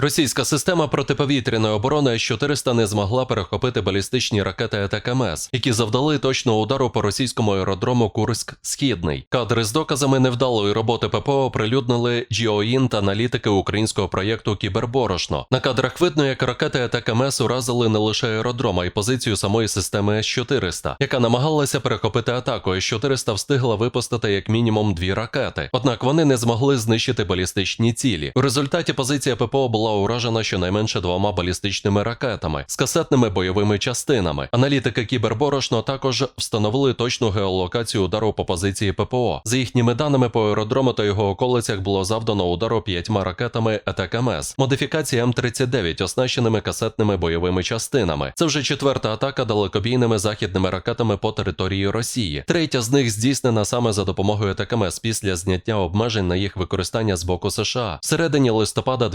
Російська система протиповітряної оборони С-400 не змогла перехопити балістичні ракети АТКМС, які завдали точного удару по російському аеродрому Курськ Східний. Кадри з доказами невдалої роботи ППО оприлюднили GeoInt та аналітики українського проєкту Кіберборошно. На кадрах видно, як ракети АТКМС уразили не лише аеродром, а й позицію самої системи С-400, яка намагалася перехопити атаку. С-400 встигла випустити як мінімум дві ракети. Однак вони не змогли знищити балістичні цілі. У результаті позиція ППО була уражена щонайменше двома балістичними ракетами з касетними бойовими частинами. Аналітики Кіберборошно також встановили точну геолокацію удару по позиції ППО. За їхніми даними по аеродрому та його околицях було завдано удару п'ятьма ракетами АТКМС. Модифікації М39 оснащеними касетними бойовими частинами. Це вже четверта атака далекобійними західними ракетами по території Росії. Третя з них здійснена саме за допомогою АТКМС після зняття обмежень на їх використання з боку США всередині листопада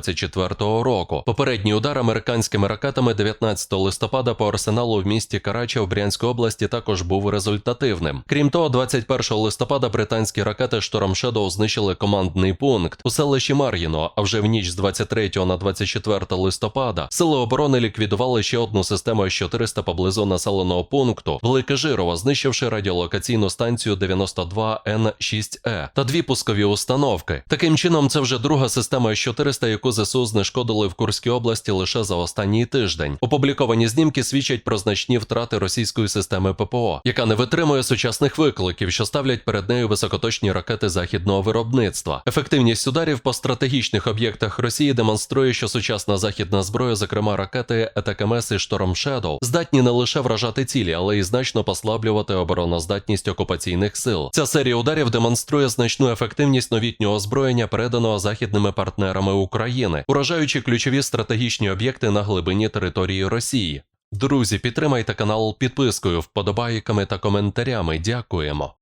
2024 року. Попередній удар американськими ракетами 19 листопада по арсеналу в місті Карача в Брянській області також був результативним. Крім того, 21 листопада британські ракети Storm Shadow знищили командний пункт у селищі Мар'їно. А вже в ніч з 23 на 24 листопада сили оборони ліквідували ще одну систему С-400 поблизу населеного пункту Велике Жирово, знищивши радіолокаційну станцію 92Н6Е та дві пускові установки. Таким чином, це вже друга система С-400, яку ЗСУ знешкодили в Курській області лише за останній тиждень. Опубліковані знімки свідчать про значні втрати російської системи ППО, яка не витримує сучасних викликів, що ставлять перед нею високоточні ракети західного виробництва. Ефективність ударів по стратегічних об'єктах Росії демонструє, що сучасна західна зброя, зокрема ракети АТКМС і Storm Shadow, здатні не лише вражати цілі, але й значно послаблювати обороноздатність окупаційних сил. Ця серія ударів демонструє значну ефективність новітнього озброєння, переданого західними партнерами України, уражаючи ключові стратегічні об'єкти на глибині території Росії. Друзі, підтримайте канал підпискою, вподобайками та коментарями. Дякуємо.